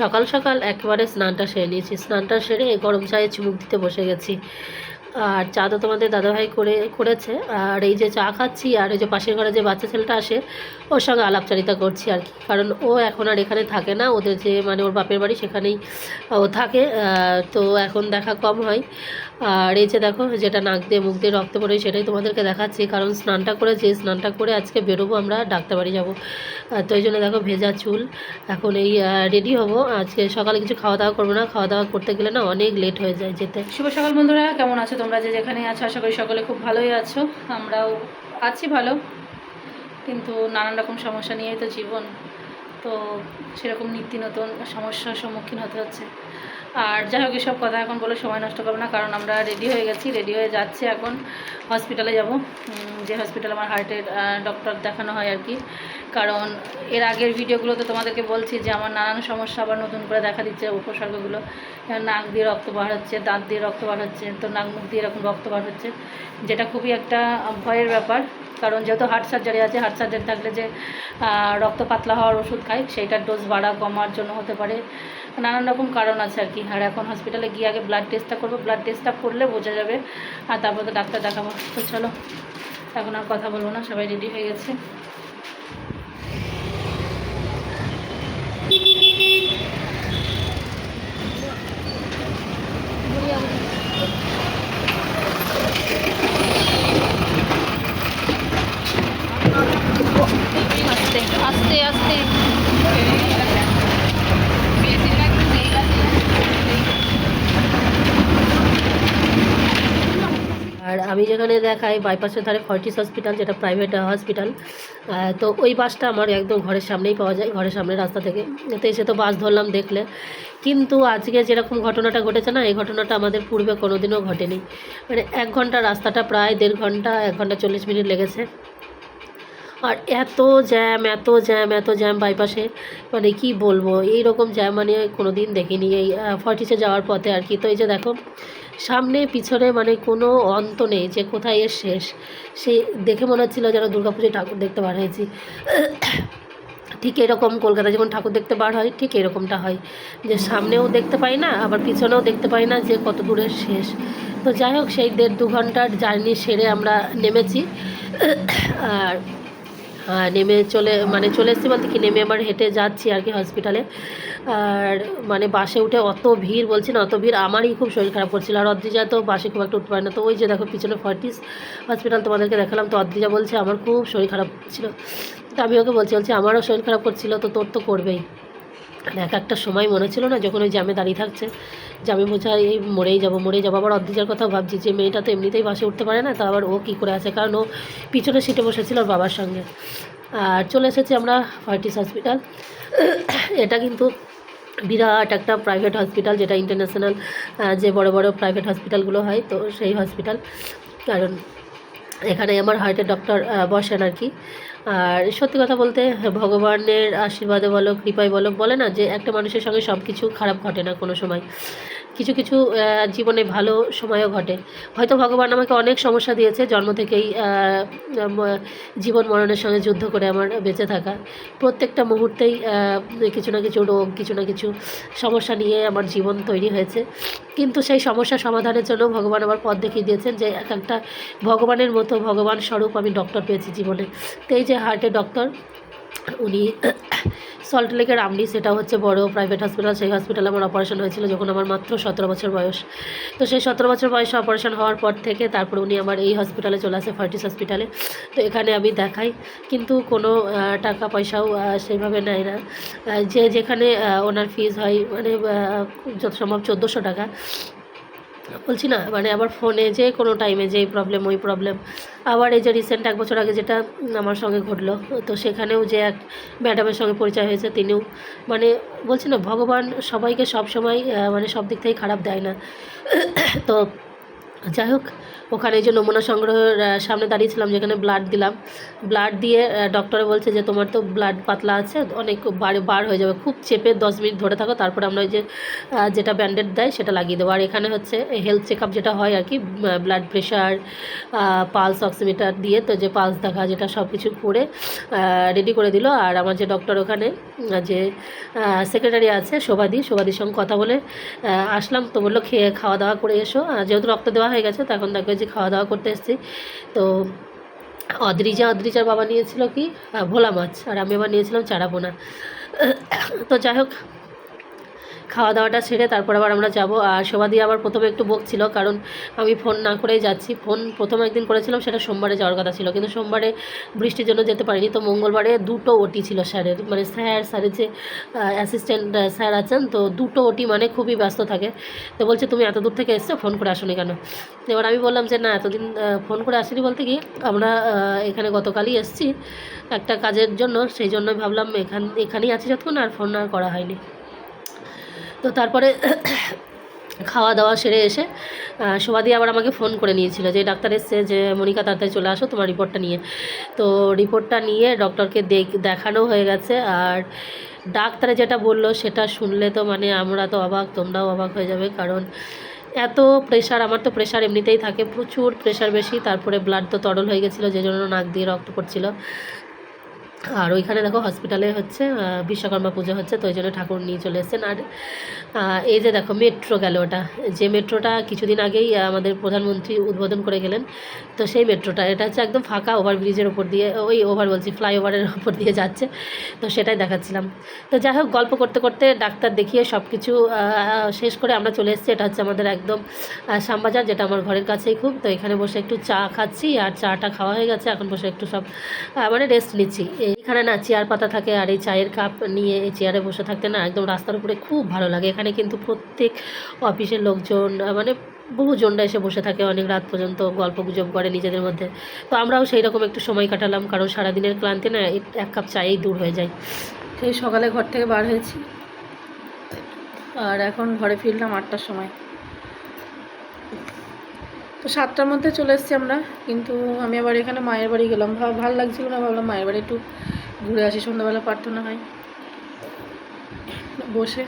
সকাল সকাল একেবারে স্নানটা সেরে নিয়েছি। স্নানটা সেরে গরম চায়ে চুমুক দিতে বসে গেছি। আর চা তো তোমাদের দাদাভাই করে, করেছে। আর এই যে চা খাচ্ছি, আর এই যে পাশের ঘরে যে বাচ্চা ছেলেটা আসে, ওর সঙ্গে আলাপচারিতা করছি আর কি। কারণ ও এখন আর এখানে থাকে না, ওদের যে মানে ওর বাপের বাড়ি সেখানেই ও থাকে তো এখন দেখা কম হয়। আর এই যে দেখো, যেটা নাক দিয়ে মুখ দিয়ে রক্ত পড়ে, সেটাই তোমাদেরকে দেখাচ্ছি। কারণ স্নানটা করে করেছি, স্নানটা করে আজকে বেরোবো আমরা, ডাক্তার বাড়ি যাব। তো এই জন্য দেখো, ভেজা চুল। এখন এই রেডি হব। আজকে সকালে কিছু খাওয়া দাওয়া করব না। খাওয়া দাওয়া করতে গেলে না অনেক লেট হয়ে যায় যেতে। শুভ সকাল বন্ধুরা, কেমন আছো তোমরা যে যেখানে আছো, আশা করি সকলে খুব ভালোই আছো। আমরাও আছি ভালো, কিন্তু নানান রকম সমস্যা নিয়েই তো জীবন। তো সেরকম নিত্য নতুন সমস্যার সম্মুখীন হতে হচ্ছে। আর যাই হোক, এসব কথা এখন বলে সময় নষ্ট করব না, কারণ আমরা রেডি হয়ে গেছি রেডি হয়ে যাচ্ছি এখন হসপিটালে যাব। যে হসপিটালে আমার হার্টের ডক্টর দেখানো হয় আর কি। কারণ এর আগের ভিডিওগুলোতে তোমাদেরকে বলছি যে, আমার নানান সমস্যা আবার নতুন করে দেখা দিচ্ছে, উপসর্গগুলো। নাক দিয়ে রক্ত বার হচ্ছে, দাঁত দিয়ে রক্ত বার হচ্ছে, তো নাক মুখ দিয়ে এরকম রক্ত বার হচ্ছে, যেটা খুবই একটা ভয়ের ব্যাপার। কারণ যেহেতু হার্ট সার্জারি আছে হার্ট সার্জারি থাকলে যে রক্ত পাতলা হওয়ার ওষুধ খাই সেইটার ডোজ বাড়া কমার জন্য হতে পারে। নানান রকম কারণ আছে আর কি। আর এখন হসপিটালে গিয়ে আগে ব্লাড টেস্টটা করব ব্লাড টেস্টটা করলে বোঝা যাবে। আর তারপর তো ডাক্তার দেখাবো। তো চলো, এখন আর কথা বলব না, সবাই রেডি হয়ে গেছে। আর আমি যেখানে দেখাই বাইপাসের ধারে ফর্টিস হসপিটাল, যেটা প্রাইভেট হসপিটাল তো ওই বাসটা আমার একদম ঘরের সামনেই পাওয়া যায়, ঘরের সামনে রাস্তা থেকে। তো এসে তো বাস ধরলাম দেখলে। কিন্তু আজকে যেরকম ঘটনাটা ঘটেছে না, এই ঘটনাটা আমাদের পূর্বে কোনোদিনও ঘটেনি। মানে এক ঘণ্টা রাস্তাটা প্রায় দেড় ঘণ্টা, এক ঘণ্টা চল্লিশ মিনিট লেগেছে। আর এত জ্যাম এত জ্যাম এত জ্যাম বাইপাসে মানে কি বলব? এই রকম জ্যাম মানে কোনো দিন দেখিনি। এই ফর্টিসে যাওয়ার পথে আর কি। তো এই যে দেখো, সামনে, পিছনে মানে কোনো অন্ত নেই যে কোথায় এর শেষ। সেই দেখে মনে হচ্ছিল যেন দুর্গাপুজোয় ঠাকুর দেখতে বার হয়েছি। ঠিক এরকম কলকাতায় যেমন ঠাকুর দেখতে বার হয়, ঠিক এরকমটা হয়। যে সামনেও দেখতে পাই না, আবার পিছনেও দেখতে পাই না যে কত দূরের শেষ। তো যাই হোক, সেই দেড় দু ঘণ্টার জার্নি সেরে আমরা নেমেছি। আর নেমে চলে মানে চলে এসেছি বলতে কি, নেমে আমার হেঁটে যাচ্ছি আর কি হসপিটালে আর মানে বাসে উঠে অত ভিড় বলছি না, অত ভিড়, আমারই খুব শরীর খারাপ করছিল। আর অদ্রিজা তো বাসে খুব একটা উঠতে পারে না। তো ওই যে দেখো, পিছনে ফর্টিস হসপিটাল তোমাদেরকে দেখালাম। তো অদ্রিজা বলছে, আমার খুব শরীর খারাপ ছিল তো আমি ওকে বলছি বলছি, আমারও শরীর খারাপ করছিল, তো তোর তো করবেই। এক একটা সময় মনে ছিল না যখন ওই জ্যামে দাঁড়িয়ে থাকছে জ্যামে বোঝা এই মরেই যাব মরেই যাব। আবার অদ্রিজার কথাও ভাবছি যে মেয়েটা তো এমনিতেই বাসে উঠতে পারে না, তো আবার ও কী করে আছে? কারণ ও পিছনে সিটে বসেছিল ওর বাবার সঙ্গে। আর চলে এসেছি আমরা ফার্টিস হসপিটাল। এটা কিন্তু বিরাট একটা প্রাইভেট হসপিটাল যেটা ইন্টারন্যাশনাল যে বড় বড় প্রাইভেট হসপিটালগুলো হয়, তো সেই হসপিটাল কারণ এখানে আমার হার্টের ডক্টর বসেন আর কি। আর সত্যি কথা বলতে, ভগবানের আশীর্বাদে বলো, কৃপায় বলো, বলে না যে একটা মানুষের সঙ্গে সব কিছু খারাপ ঘটে না কোনো সময়। কিছু কিছু জীবনে ভালো সময়ও ঘটে। হয়তো ভগবান আমাকে অনেক সমস্যা দিয়েছে জন্ম থেকেই জীবন মরণের সঙ্গে যুদ্ধ করে আমার বেঁচে থাকা। প্রত্যেকটা মুহূর্তেই কিছু না কিছু রোগ, কিছু না কিছু সমস্যা নিয়ে আমার জীবন তৈরি হয়েছে। কিন্তু সেই সমস্যা সমাধানের জন্য ভগবান আমার পথ দেখিয়ে দিয়েছেন যে, এক একটা ভগবানের মতো ভগবান স্বরূপ আমি ডক্টর পেয়েছি জীবনে। তো এই যে হার্টের ডক্টর উনি সল্টলেকের আমনি সেটা হচ্ছে বড় প্রাইভেট হসপিটাল সেই হসপিটালে আমার অপারেশন হয়েছিল যখন আমার মাত্র সতেরো বছর বয়স। তো সেই সতেরো বছর বয়সে অপারেশন হওয়ার পর থেকে তারপর উনি আমার এই হসপিটালে চলে আসে ফার্টিস হসপিটালে তো এখানে আমি দেখাই, কিন্তু কোনো টাকা পয়সাও সেইভাবে নেয় না। যে যেখানে ওনার ফিজ হয় মানে যত সম্ভব চোদ্দোশো টাকা। বলছি না মানে আমার ফোনে যে কোনো টাইমে যে প্রবলেম ওই প্রবলেম আবার এই যে রিসেন্ট এক বছর আগে যেটা আমার সঙ্গে ঘটলো, তো সেখানেও যে এক ম্যাডামের সঙ্গে পরিচয় হয়েছে, তিনিও মানে বলছি না, ভগবান সবাইকে সব সময় মানে সব দিক থেকে খারাপ দেয় না। তো যাই হোক ওখানে যে নমুনা সংগ্রহের সামনে দাঁড়িয়েছিলাম যেখানে ব্লাড দিলাম। ব্লাড দিয়ে ডক্টরে বলছে যে তোমার তো ব্লাড পাতলা আছে, অনেক বার বার হয়ে যাবে। খুব চেপে দশ মিনিট ধরে থাকো, তারপরে আমরা ওই যে যেটা ব্যান্ডেড দেয় সেটা লাগিয়ে দেবো। আর এখানে হচ্ছে হেলথ চেক যেটা হয় আর কি ব্লাড প্রেশার পালস অক্সিমিটার দিয়ে তো যে পালস দেখা যেটা সব কিছু করে রেডি করে দিল। আর আমার যে ডক্টর ওখানে যে সেক্রেটারি আছে, শোভাদি, শোভাদির সঙ্গে কথা বলে আসলাম। তো বলল, খেয়ে, খাওয়া দাওয়া করে এসো। যেহেতু রক্ত দেওয়া হয়ে গেছে, তো এখন দেখবে যে খাওয়া দাওয়া করতে এসেছি। তো অদ্রিজা অদ্রিজার বাবা নিয়েছিল কি? ভোলা মাছ। আর আমি আবার নিয়েছিলাম চারাপোনা তো যাই হোক খাওয়া দাওয়াটা সেরে তারপর আবার আমরা যাব। আর শোভাদি আবার প্রথমে একটু বকছিল, কারণ আমি ফোন না করেই যাচ্ছি। ফোন প্রথম একদিন করেছিলাম, সেটা সোমবারে যাওয়ার কথা ছিল। কিন্তু সোমবারে বৃষ্টির জন্য যেতে পারিনি, তো মঙ্গলবারে দুটো ওটি ছিল স্যারের। মানে স্যার, স্যারের যে অ্যাসিস্ট্যান্ট স্যার আছেন, তো দুটো ওটি মানে খুবই ব্যস্ত থাকে। তো বলছে, তুমি এত দূর থেকে এসছো? ফোন করে আসোনি কেন? এবার আমি বললাম যে, না, এতদিন ফোন করে আসিনি বলতে কি, আমরা এখানে গতকালই এসেছি একটা কাজের জন্য। সেই জন্য ভাবলাম এখান, এখানেই আছি যতক্ষণ, আর ফোন আর করা হয়নি। তো তারপরে খাওয়া দাওয়া সেরে এসে শোভাদি আবার আমাকে ফোন করে নিয়েছিল যে, ডাক্তার এসছে যে, মনিকা, তাড়াতাড়ি চলে আসো, তোমার রিপোর্টটা নিয়ে। তো রিপোর্টটা নিয়ে ডক্টরকে দেখ, দেখানো হয়ে গেছে আর ডাক্তারে যেটা বলল সেটা শুনলে তো মানে আমরা তো অবাক, তোমরাও অবাক হয়ে যাবে কারণ এত প্রেশার আমার তো প্রেশার এমনিতেই থাকে, প্রচুর প্রেশার বেশি, তারপরে ব্লাড তো তরল হয়ে গেছিল যে জন্য নাক দিয়ে রক্ত পড়ছিল। আর ওইখানে দেখো হসপিটালে হচ্ছে বিশ্বকর্মা পুজো হচ্ছে, তো ওই জন্য ঠাকুর নিয়ে চলে এসেছেন। আর এই যে দেখো মেট্রো গেল ওটা। যে মেট্রোটা কিছুদিন আগেই আমাদের প্রধানমন্ত্রী উদ্বোধন করে গেলেন, তো সেই মেট্রোটা এটা হচ্ছে একদম ফাঁকা ওভারব্রিজের ওপর দিয়ে, ওই ওভার বলছি ফ্লাইওভারের ওপর দিয়ে যাচ্ছে, তো সেটাই দেখাচ্ছিলাম। তো যাই হোক, গল্প করতে করতে ডাক্তার দেখিয়ে সব কিছু শেষ করে আমরা চলে এসেছি। এটা হচ্ছে আমাদের একদম শ্যামবাজার, যেটা আমার ঘরের কাছেই খুব, তো এখানে বসে একটু চা খাচ্ছি, আর চাটা খাওয়া হয়ে গেছে, এখন বসে একটু সব মানে রেস্ট নিচ্ছি। এইখানে না চেয়ার পাতা থাকে আর এই চায়ের কাপ নিয়ে এই চেয়ারে বসে থাকতে না একদম রাস্তার উপরে খুব ভালো লাগে। এখানে কিন্তু প্রত্যেক অফিসের লোকজন মানে বহুজনরা এসে বসে থাকে অনেক রাত পর্যন্ত, গল্প গুজব করে নিজেদের মধ্যে। তো আমরাও সেই রকম একটু সময় কাটালাম কারণ সারাদিনের ক্লান্তি না এক কাপ চায়েই দূর হয়ে যায়। সেই সকালে ঘর থেকে বার হয়েছি। আর এখন ঘরে ফিরলাম আটটার সময়। তো সাতটার মধ্যে চলে এসেছি আমরা, কিন্তু আমি আবার এখানে মায়ের বাড়ি গেলাম। ভালো লাগছিল না, ভাবলাম মায়ের বাড়ি একটু ঘুরে আসি, সন্ধ্যাবেলা প্রার্থনা হয়। বসে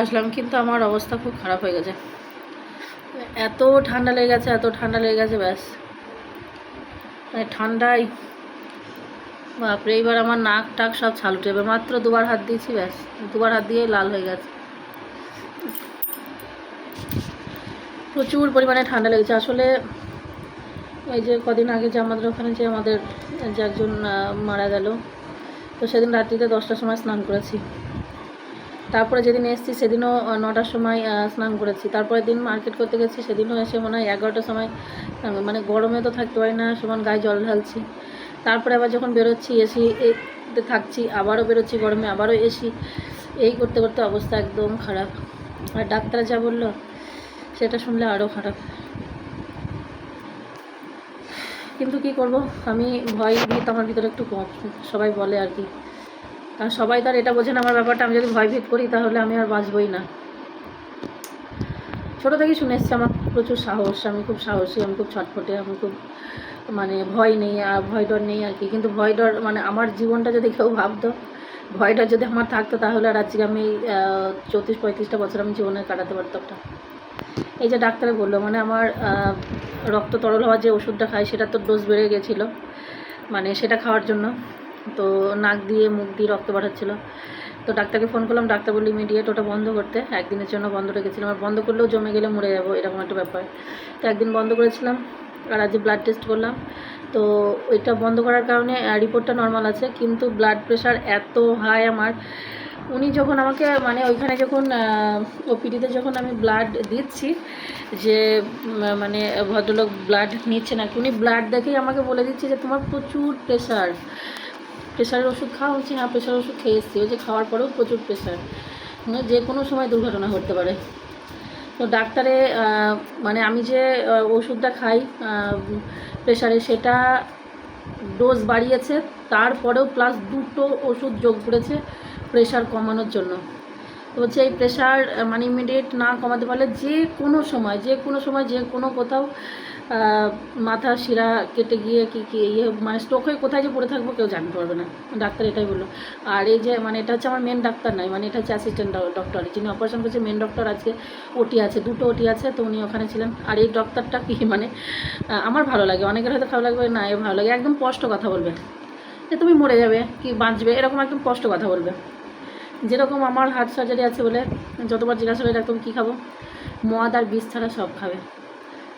আসলাম, কিন্তু আমার অবস্থা খুব খারাপ হয়ে গেছে। এত ঠান্ডা লেগে গেছে, এত ঠান্ডা লেগে গেছে, ব্যাস। মানে ঠান্ডায় বাপরে, এইবার আমার নাক টাক সব ছাল উঠে যাবে মাত্র দুবার হাত দিয়েছি, ব্যাস। দুবার হাত দিয়ে লাল হয়ে গেছে। প্রচুর পরিমাণে ঠান্ডা লেগেছে। আসলে এই যে কদিন আগে যে আমাদের ওখানে যে আমাদের যে একজন মারা গেল, তো সেদিন রাত্রিতে দশটার সময় স্নান করেছি। তারপরে যেদিন এসেছি সেদিনও নটার সময় স্নান করেছি। তারপরের দিন মার্কেট করতে গেছি, সেদিনও এসে মনে হয় এগারোটার সময় মানে গরমে তো থাকতে পারি না, সমান গায়ে জল ঢালছি। তারপরে আবার যখন বেরোচ্ছি, এসি এতে থাকছি, আবারও বেরোচ্ছি গরমে, আবারও এসি। এই করতে করতে অবস্থা একদম খারাপ। আর ডাক্তার যা বলল সেটা শুনলে আরও খারাপ। কিন্তু কি করব? আমি ভয় ভীত, আমার ভিতরে একটু কম সবাই বলে আর কি। কারণ সবাই তো আর এটা বোঝে না আমার ব্যাপারটা। আমি যদি ভয় ভীত করি, তাহলে আমি আর বাঁচবই না। ছোটো থেকেই শুনে এসছি আমার প্রচুর সাহস। আমি খুব সাহসী, আমি খুব ছটফটে, আমি খুব মানে ভয় নেই, আর ভয় ডর নেই আর কি। কিন্তু ভয় ডর মানে আমার জীবনটা যদি কেউ ভাবতো ভয়টা যদি আমার থাকতো, তাহলে আর আজকে আমি চৌত্রিশ পঁয়ত্রিশটা বছর আমি জীবনে কাটাতে পারতাম এই যে ডাক্তারে বলল মানে আমার রক্ত তরল হওয়ার যে ওষুধটা খাই, সেটা তো ডোজ বেড়ে গেছিল মানে সেটা খাওয়ার জন্য। তো নাক দিয়ে, মুখ দিয়ে রক্ত বাড়াচ্ছিলো তো ডাক্তারকে ফোন করলাম, ডাক্তার বলল ইমিডিয়েট ওটা বন্ধ করতে। একদিনের জন্য বন্ধ রেখেছিলাম। আর বন্ধ করলেও জমে গেলে মরে যাব, এরকম একটা ব্যাপার। তো একদিন বন্ধ করেছিলাম, আর আজকে ব্লাড টেস্ট করলাম, তো ওইটা বন্ধ করার কারণে রিপোর্টটা নর্মাল আছে, কিন্তু ব্লাড প্রেশার এত হাই আমার উনি যখন আমাকে মানে ওইখানে যখন ওপিডিতে যখন আমি ব্লাড দিচ্ছি, যে মানে ভদ্রলোক ব্লাড নিচ্ছে না উনি ব্লাড দেখেই আমাকে বলে দিচ্ছে যে, তোমার প্রচুর প্রেশার প্রেশারের ওষুধ খাওয়া হচ্ছে হ্যাঁ প্রেশারের ওষুধ খেয়ে এসছি। ওই যে খাওয়ার পরেও প্রচুর প্রেশার যে কোনো সময় দুর্ঘটনা ঘটতে পারে। তো ডাক্তারে মানে আমি যে ওষুধটা খাই প্রেশারে সেটা ডোজ বাড়িয়েছে, তারপরেও প্লাস দুটো ওষুধ যোগ করেছে। প্রেশার কমানোর জন্য। তো হচ্ছে এই প্রেশার মানে ইমিডিয়েট না কমাতে পারলে যে কোনো সময়, যে কোনো সময়, যে কোনো কোথাও মাথা শিরা কেটে গিয়ে কি কি ইয়ে মানে স্ট্রোক হয়ে কোথায় যে পড়ে থাকব কেউ জানতে পারবে না। ডাক্তার এটাই বলল। আর এই যে মানে এটা হচ্ছে আমার মেন ডাক্তার নয় মানে এটা হচ্ছে অ্যাসিস্ট্যান্ট ডক্টর যিনি অপারেশন করছে মেন ডক্টর আজকে ওটি আছে, দুটো ওটি আছে, তো উনি ওখানে ছিলেন। আর এই ডক্টরটা কি মানে আমার ভালো লাগে। অনেকের হয়তো খারাপ লাগবে, না, এ ভালো লাগে। একদম স্পষ্ট কথা বলবে। যে তুমি মরে যাবে, কি বাঁচবে, এরকম একদম স্পষ্ট কথা বলবে। যেরকম আমার হার্ট সার্জারি আছে বলে যতবার জিজ্ঞাসা করে এরকম কী খাব? মদ আর বিষ ছাড়া সব খাবে।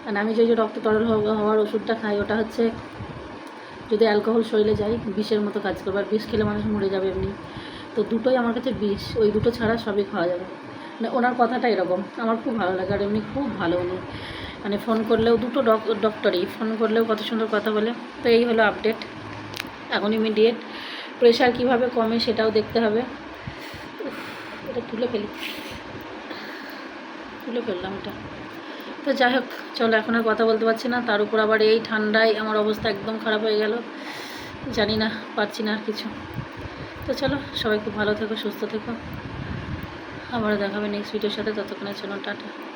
আর আমি যে রক্ত তরল হওয়া- হওয়ার ওষুধটা খাই, ওটা হচ্ছে যদি অ্যালকোহল শরীরে যায় বিষের মতো কাজ করবে। আর বিষ খেলে মানুষ মরে যাবে এমনি। তো দুটোই আমার কাছে বিষ। ওই দুটো ছাড়া সবই খাওয়া যাবে। মানে ওনার কথাটা এরকম। আমার খুব ভালো লাগে। আর এমনি খুব ভালো উনি। মানে ফোন করলেও দুটো ডক- ডক্টরই ফোন করলেও কত সুন্দর কথা বলে। তো এই হলো আপডেট এখন ইমিডিয়েট প্রেশার কীভাবে কমে সেটাও দেখতে হবে। এটা তুলে ফেলি। তুলে ফেললাম এটা। তো যাই হোক, চলো এখন আর কথা বলতে পারছি না। তার উপর আবার এই ঠান্ডায় আমার অবস্থা একদম খারাপ হয়ে গেল। জানি না, পারছি না আর কিছু। তো চলো, সবাই খুব ভালো থেকো, সুস্থ থেকো। আবারও দেখাবে নেক্সট ভিডিওর সাথে। ততক্ষণের জন্য টাটা।